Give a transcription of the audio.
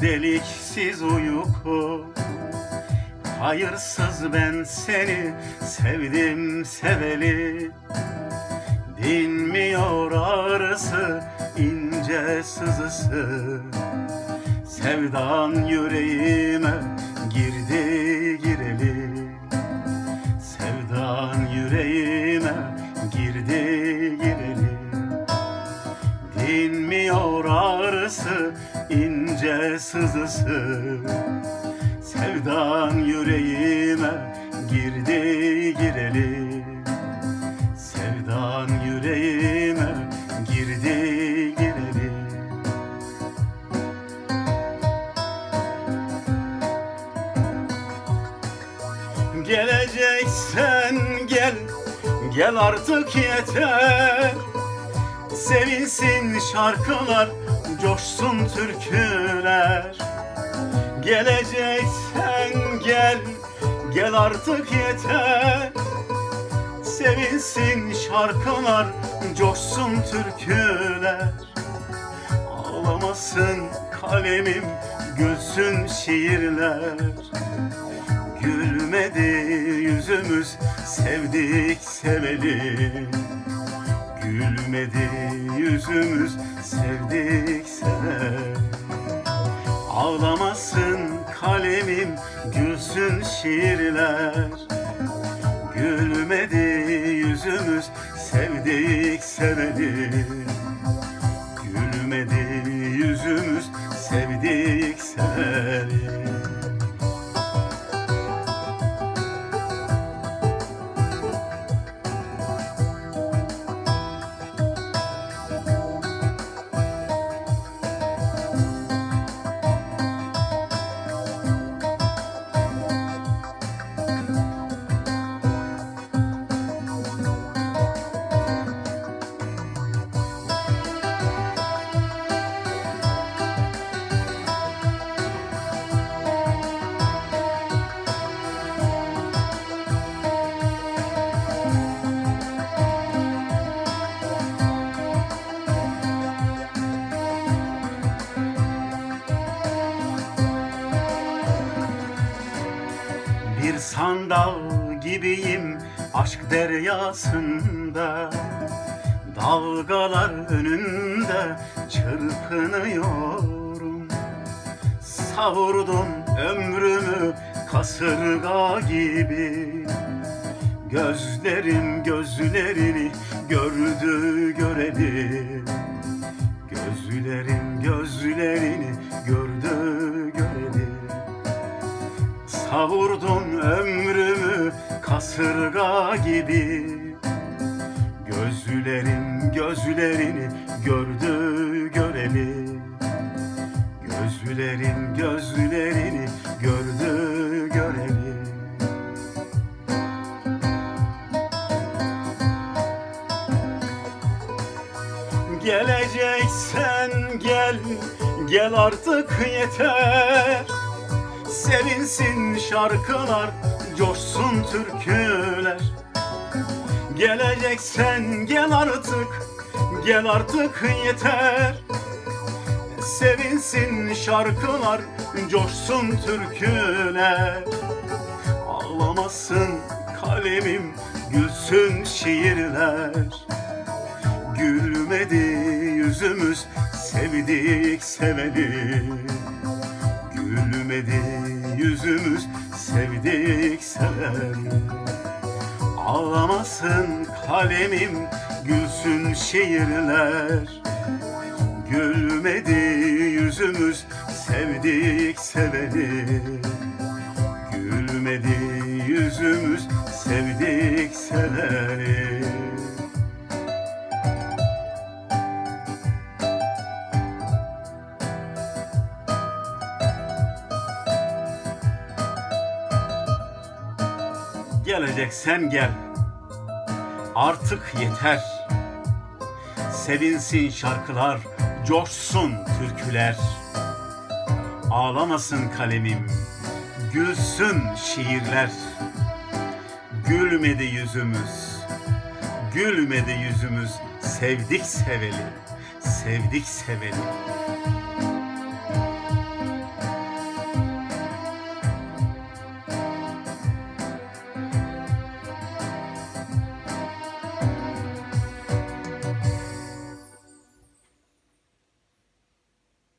deliksiz uyku. Hayırsız ben seni sevdim seveli. Dinmiyor ağrısı ince sızısı. Sevdan yüreğime girdi gireli. Sevdan yüreğime girdi gireli. Dinmiyor ağrısı ince sızısı. Sevdan yüreğime girdi gireli. Sevdan yüreğime girdi gireli. Geleceksen gel, gel artık yeter. Sevinsin şarkılar, coşsun türküler. Geleceksen gel, gel artık yeter. Sevinsin şarkılar, coşsun türküler. Ağlamasın kalemim, gülsün şiirler. Gülmedi yüzümüz sevdik seveli Gülmedi yüzümüz sevdik seveli Ağlamasın kalemim gülsün şiirler. Gülmedi yüzümüz sevdik seveli Bir sandal gibiyim aşk deryasında. Dalgalar önünde çırpınıyorum. Savurdum ömrümü kasırga gibi. Gözlerim gözlerini gördü göreli Gözlerim gözlerini gördü Savurdun ömrümü kasırga gibi. Gözlerim gözlerini gördü göreli. Gözlerim gözlerini gördü göreli. Geleceksen gel, gel artık yeter Sevinsin şarkılar, coşsun türküler. Geleceksen gel artık, gel artık yeter. Sevinsin şarkılar, coşsun türküler. Ağlamasın kalemim, gülsün şiirler. Gülmedi yüzümüz, sevdik seveli Gülmedi yüzümüz sevdik seveli Ağlamasın kalemim gülsün şiirler. Gülmedi yüzümüz sevdik seveli Gülmedi yüzümüz sevdik seveli Geleceksen gel. Artık yeter. Sevinsin şarkılar, coşsun türküler. Ağlamasın kalemim, gülsün şiirler. Gülmedi yüzümüz, gülmedi yüzümüz. Sevdik seveli, sevdik seveli.